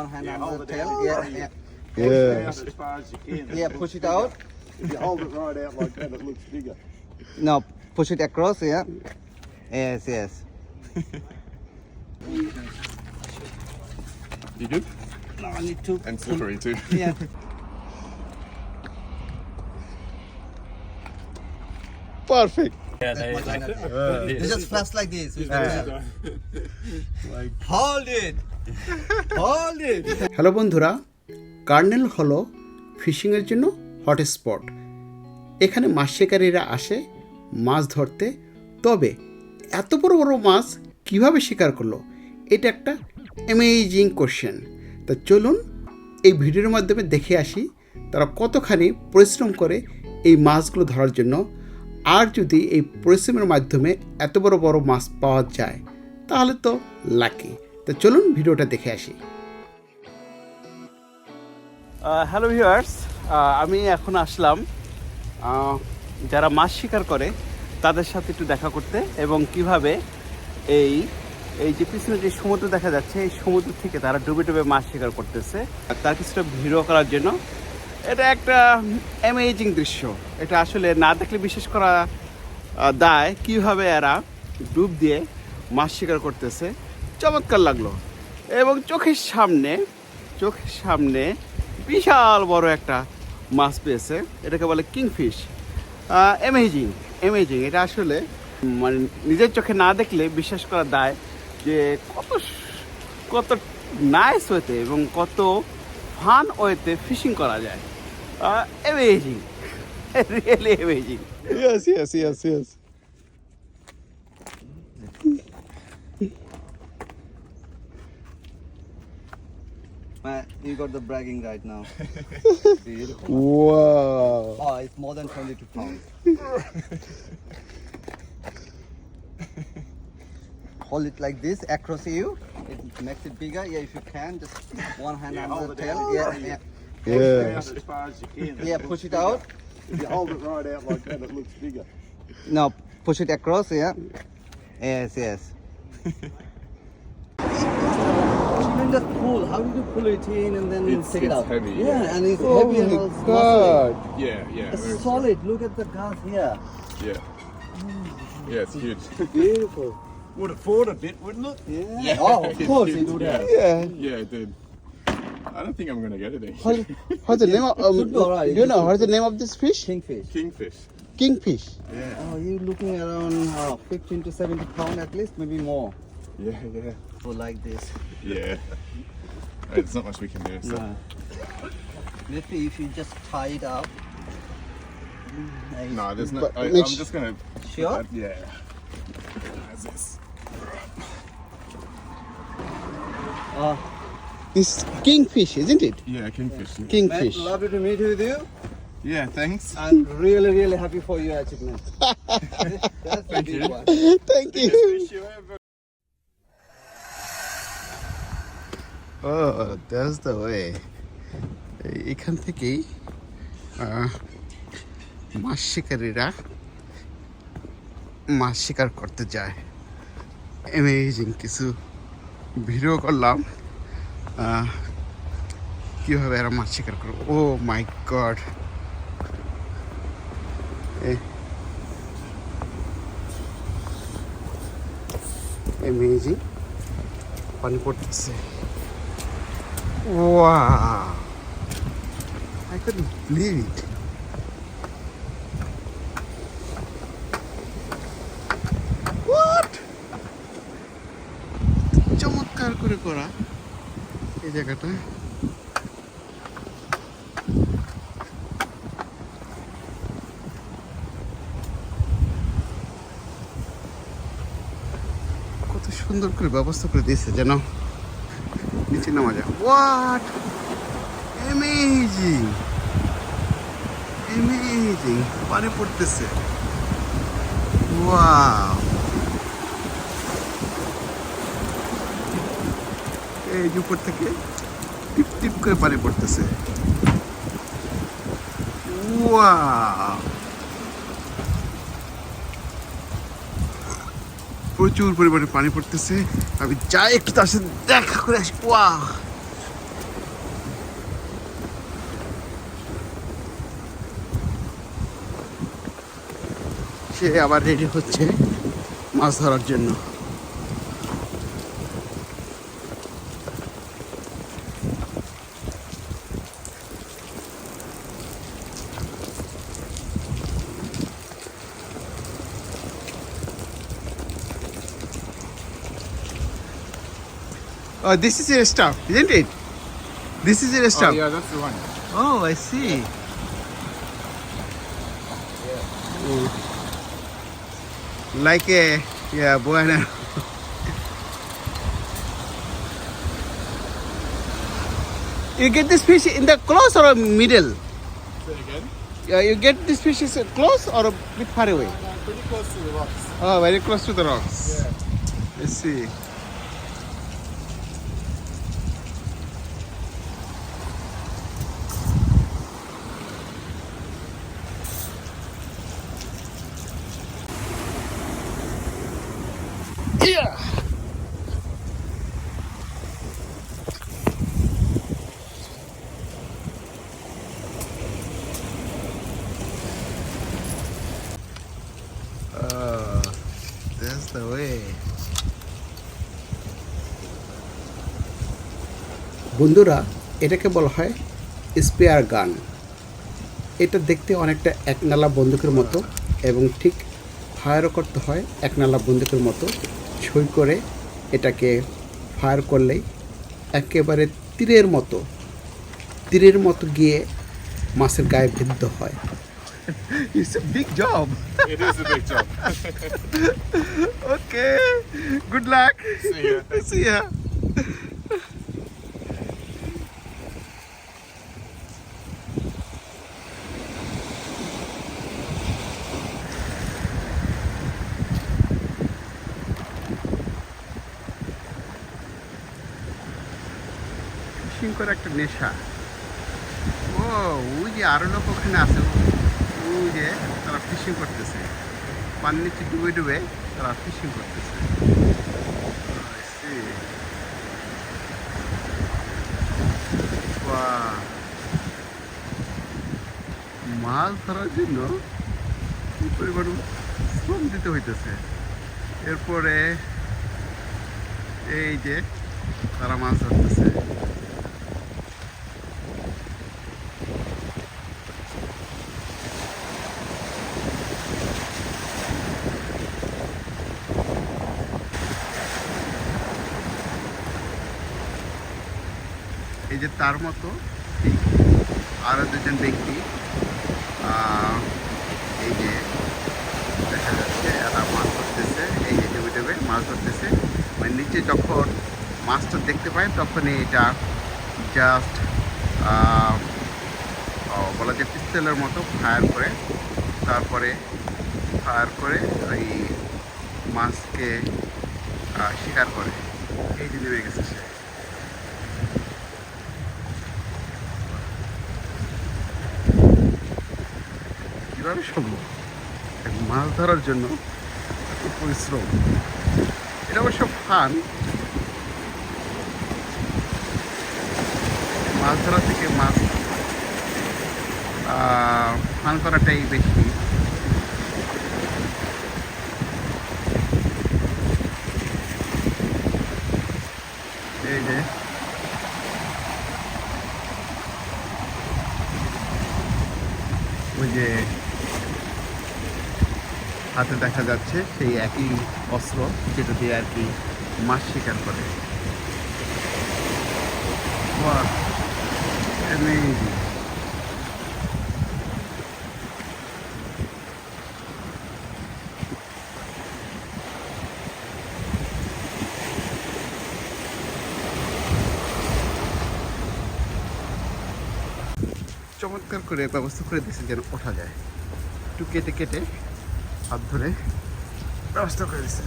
One hand Yeah, on hold the it tail. down. Yeah, Yeah. yeah. Yeah. Down as far as you can. Yeah, push it out. If you hold it right out like that, it looks bigger. No, push it across. Yeah. Yes, yes. You good? No, I need to. And slippery too. Yeah. Perfect. You just press like this. Hold it. Hold it. Hello বন্ধুরা। কার্নেল হলো ফিশিংয়ের জন্য hotspot এখানে মাছ শিকারীরা আসে মাছ ধরতে। তবে এত বড় বড় মাছ কীভাবে শিকার করল? এটা একটা অ্যামেজিং কোশ্চেন তা চলুন এই ভিডিওর মাধ্যমে দেখে আসি তারা কতখানি পরিশ্রম করে এই মাছগুলো ধরার জন্য আর যদি এই পরিশ্রমের মাধ্যমে এত বড় বড় মাছ পাওয়া যায়, তাহলে তো লাকি তো চলুন ভিডিওটা দেখে আসি। হ্যালো ভিউয়ার্স আমি এখন আসলাম যারা মাছ শিকার করে, তাদের সাথে একটু দেখা করতে এবং কীভাবে এই এই যে পিছনে যে সমুদ্র দেখা যাচ্ছে, এই সমুদ্র থেকে তারা ডুবে ডুবে মাছ শিকার করতেছে। তার কিছুটা ভিডিও করার জন্য এটা একটা অ্যামেজিং দৃশ্য। এটা আসলে না দেখলে বিশেষ করা দায়। কীভাবে এরা ডুব দিয়ে মাছ শিকার করতেছে। চমৎকার লাগল। এবং চোখের সামনে চোখের সামনে বিশাল বড় একটা মাছ পেয়েছে। এটাকে বলে কিংফিশ। অ্যামেজিং অ্যামেজিং এটা আসলে মানে নিজের চোখে না দেখলে বিশ্বাস করা দায় যে কত কত নাইস ওয়েতে এবং কত ফান ওয়েতে ফিশিং করা যায় amazing really amazing Yes, yes, yes, yes. Man, you got the bragging right now. Beautiful. Wow. Oh, it's more than 22 pounds. Hold it like this across you. It makes it bigger. Yeah, if you can, just one hand Yeah, on hold the it tail. down. Yeah, yeah. Yeah. Down as far as you can. Yeah, push it out. If you hold it right out like that, it looks bigger. No, push it across. Yeah. Yes, yes. You just pull. How do you pull it in and then It's- take it out? heavy, Yeah, yeah. and it's Oh heavy and it's muscly. Yeah, yeah. It's very solid. Look at the gas here. Yeah. Yeah, it's huge. Beautiful. Would have fought a bit, wouldn't it? Yeah. Oh, of course it would have. Yeah. Yeah, it did. I don't think I'm gonna get it What's, actually. what's the name of um, Should be alright. do you know what's the name of this fish? Kingfish. Kingfish. Kingfish. Yeah. Oh, you're looking around uh, 15 to 70 pound at least, maybe more. Yeah, yeah. For like this. Yeah. There's not much we can do. So. Yeah. Maybe if you just tie it up. Nice. No, there's no. But I, I'm make s- just gonna. Sure? yeah. How's this? Uh, This kingfish, isn't it? Yeah, kingfish. man, Kingfish. lovely to meet with you. Yeah, thanks. I'm really, really happy for your achievement. That's the big one. Thank you. You. Oh, that's the way. এই- এখান থেকেই মাছ শিকারীরা মাছ শিকার করতে যায় amazing কিছু video করলাম। কীভাবে এরা মাছ শিকার করে ও মাই গড। অ্যামেজিং পানি পড়তেছে। Wow. I couldn't believe it. What? চমৎকার করে করা। এই জায়গাটা। কত সুন্দর করে ব্যবস্থা করে দিয়েছে যেন নিচে নামা যায় হোয়াট অ্যামেজিং অ্যামেজিং পানি পড়তেছে। ওয়াও এই উপর থেকে টিপ টিপ করে পানি পড়তেছে। প্রচুর পরিমাণে পানি পড়তেছে। আমি যাই একটু তার সাথে দেখা করে আসি। সে আবার রেডি হচ্ছে মাছ ধরার জন্য। Oh, this is your stuff, isn't it? This is your Oh, stuff. yeah, that's the one. Oh, I see. Mm. Like a yeah, and you get this fish in the close or middle? Say again. Yeah, you get this fish is close or a bit far away? Uh, pretty close to the rocks. Oh, very close to the rocks. Yeah. I see. Oh. বন্ধুরা, এটাকে বলা হয় spare গান এটা দেখতে অনেকটা একনালা বন্দুকের মতো এবং ঠিক ফায়ারও করতে হয় একনালা বন্দুকের মতো ছই করে এটাকে ফায়ার করলেই একেবারে তীরের মতো তীরের মতো গিয়ে মাছের গায়ে বিদ্ধ হয় It's a big job. It is a big job. Okay. Good luck. See ya. See ya. Fishing করে একটা নেশা। ও, ওই যে আরও লোক ওখানে আছে, ওই যে তারা ফিশিং করতেছে। পানির ডুবে ডুবে তারা ফিশিং করতেছে। মাছ ধরার জন্য কি পরিমাণ শ্রম দিতে হইতেছে। এরপরে এই যে তারা মাছ ধরতেছে। যে তার মতো, ঠিক। আরও দুজন ব্যক্তি এই যে দেখা যাচ্ছে, এরা মাছ ধরতেছে, এই যে ডুবে ডুবে মাছ ধরতেছে। মানে নিচে যখন মাছটা দেখতে পায়, তখনই এটা জাস্ট বলা যায় পিস্তলের মতো ফায়ার করে। তারপরে ফায়ার করে ওই মাছকে শিকার করে। এই যে নেমে গেছে সে। কীভাবে সম্ভব? মাছ ধরার জন্য পরিশ্রম। এটা অবশ্য ফান মাছ ধরা থেকে মাছ ফান করাটাই বেশি। এই যে। ওই যে হাতে দেখা যাচ্ছে সেই একই অস্ত্র যেটা দিয়ে আর কি মাছ শিকার করে. চমৎকার করে ব্যবস্থা করে দিয়েছে যেন ওঠা যায় একটু কেটে কেটে হাত ধরে ব্যবস্থা করে দিয়েছে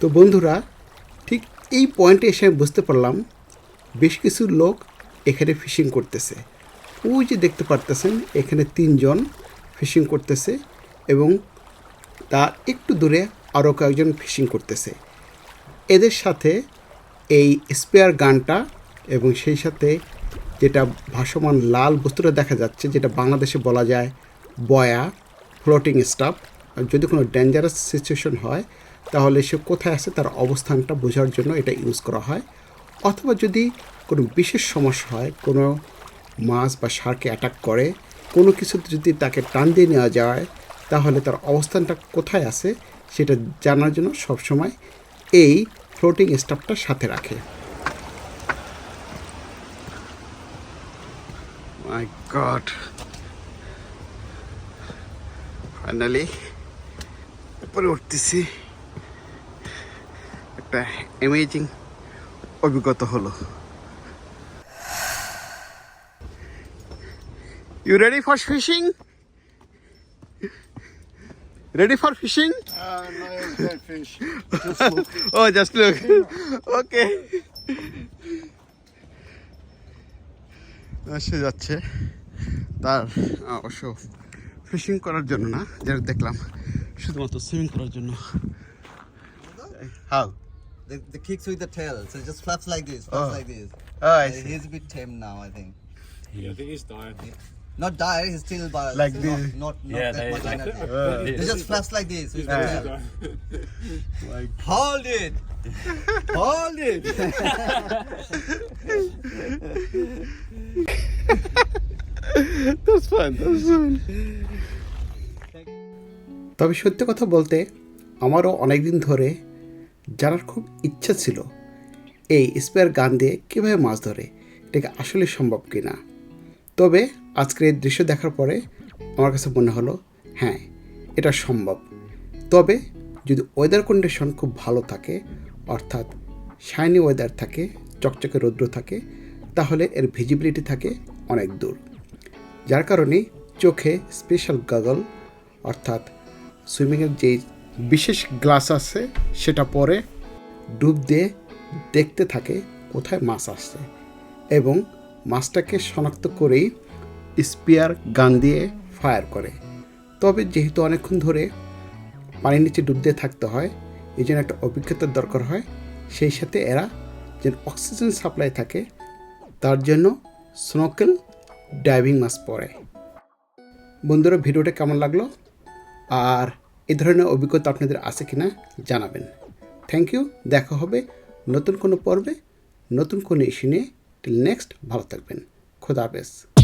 তো বন্ধুরা, ঠিক এই পয়েন্টে এসে আমি বুঝতে পারলাম বেশ কিছু লোক এখানে ফিশিং করতেছে। ওই যে দেখতে পারতেছেন, এখানে তিনজন ফিশিং করতেছে এবং তার একটু দূরে আরও কয়েকজন ফিশিং করতেছে। এদের সাথে এই স্পেয়ার গানটা এবং সেই সাথে যেটা ভাসমান লাল বস্তুটা দেখা যাচ্ছে, যেটা বাংলাদেশে বলা যায় বয়া ফ্লোটিং স্টাফ যদি কোনো ডেঞ্জারাস সিচুয়েশন হয়, তাহলে সে কোথায় আছে, তার অবস্থানটা বোঝার জন্য এটা ইউজ করা হয়। অথবা যদি কোনো বিশেষ সমস্যা হয়, কোনো মাছ বা সারকে অ্যাটাক করে, কোনো কিছু যদি তাকে টান দিয়ে নেওয়া যায়, তাহলে তার অবস্থানটা কোথায় আছে, সেটা জানার জন্য সবসময় এই ফ্লোটিং স্টাফটা সাথে রাখে মাই গড ফাইনালি উপরে উঠতেছি। একটা অ্যামেজিং অভিজ্ঞতা হলো। You ready for fishing ready for fishing Uh, no, don't fish. ও জাস্ট লুক ওকে সে যাচ্ছে। তার আহ, অবশ্য ফিশিং করার জন্য না যেটা দেখলাম শুধুমাত্র সুইমিং করার জন্য how The, the kicks with the tail, so it just flaps like this, flaps Oh. like this. Oh, I Uh, see. he's a bit tame now, I think. Yeah, I think he's dying. Not dire, he's still but Like not, this. not, not Yeah, that they- much like energy. that. They just flaps like this with the Yeah. tail. Hold it! Hold it! That's fine, that's fine. তবে সত্যি কথা বলতে আমারও অনেক দিন ধরে জানার খুব ইচ্ছা ছিল এই স্পেয়ার গান দিয়ে কীভাবে মাছ ধরে এটাকে আসলে সম্ভব কি না তবে আজকের এই দৃশ্য দেখার পরে আমার কাছে মনে হলো হ্যাঁ এটা সম্ভব। তবে যদি ওয়েদার কন্ডিশন খুব ভালো থাকে অর্থাৎ শাইনি ওয়েদার থাকে চকচকে রৌদ্র থাকে তাহলে এর ভিজিবিলিটি থাকে অনেক দূর। যার কারণে চোখে স্পেশাল গাগল অর্থাৎ সুইমিংয়ের যে বিশেষ গ্লাস আছে, সেটা পরে ডুব দিয়ে দেখতে থাকে কোথায় মাছ আসছে। এবং মাছটাকে শনাক্ত করেই স্পিয়ার গান দিয়ে ফায়ার করে। তবে যেহেতু অনেকক্ষণ ধরে পানির নিচে ডুব দিয়ে থাকতে হয়, এই জন্য একটা অভিজ্ঞতার দরকার হয়, সেই সাথে এরা যেন অক্সিজেন সাপ্লাই থাকে, তার জন্য স্নোকেল ডাইভিং মাস্ক পরে বন্ধুরা, ভিডিওটা কেমন লাগল? আর এ ধরনের অভিজ্ঞতা আপনাদের আছে কিনা জানাবেন। থ্যাংক ইউ দেখা হবে নতুন কোনো পর্বে, নতুন কোনো ইস্যু নিয়ে। টিল নেক্সট ভালো থাকবেন। খোদা হাফেজ।